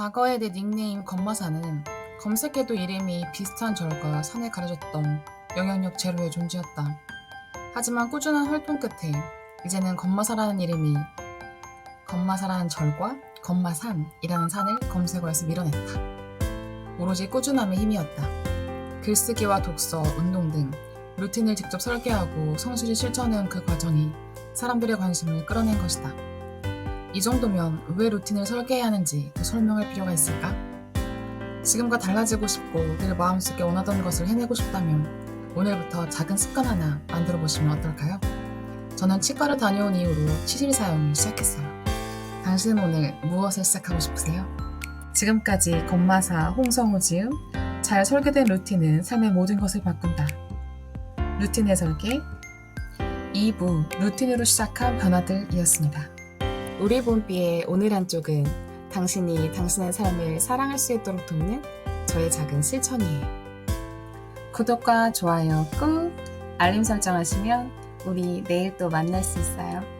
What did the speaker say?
과거의 내 닉네임 건마사는 검색해도 이름이 비슷한 절과 산을 가려줬던 영향력 제로의 존재였다. 하지만 꾸준한 활동 끝에 이제는 건마사라는 이름이 건마사라는 절과 건마산이라는 산을 검색어에서 밀어냈다. 오로지 꾸준함의 힘이었다. 글쓰기와 독서, 운동 등 루틴을 직접 설계하고 성실히 실천해온 그 과정이 사람들의 관심을 끌어낸 것이다. 이 정도면 왜 루틴을 설계해야 하는지 더 설명할 필요가 있을까? 지금과 달라지고 싶고 늘 마음속에 원하던 것을 해내고 싶다면 오늘부터 작은 습관 하나 만들어 보시면 어떨까요? 저는 치과를 다녀온 이후로 치실 사용을 시작했어요. 당신은 오늘 무엇을 시작하고 싶으세요? 지금까지 건마사 홍성우 지음 잘 설계된 루틴은 삶의 모든 것을 바꾼다. 루틴의 설계 2부 루틴으로 시작한 변화들이었습니다. 우리 봄비의 오늘 한쪽은 당신이 당신의 삶을 사랑할 수 있도록 돕는 저의 작은 실천이에요. 구독과 좋아요 꾹 알림 설정하시면 우리 내일 또 만날 수 있어요.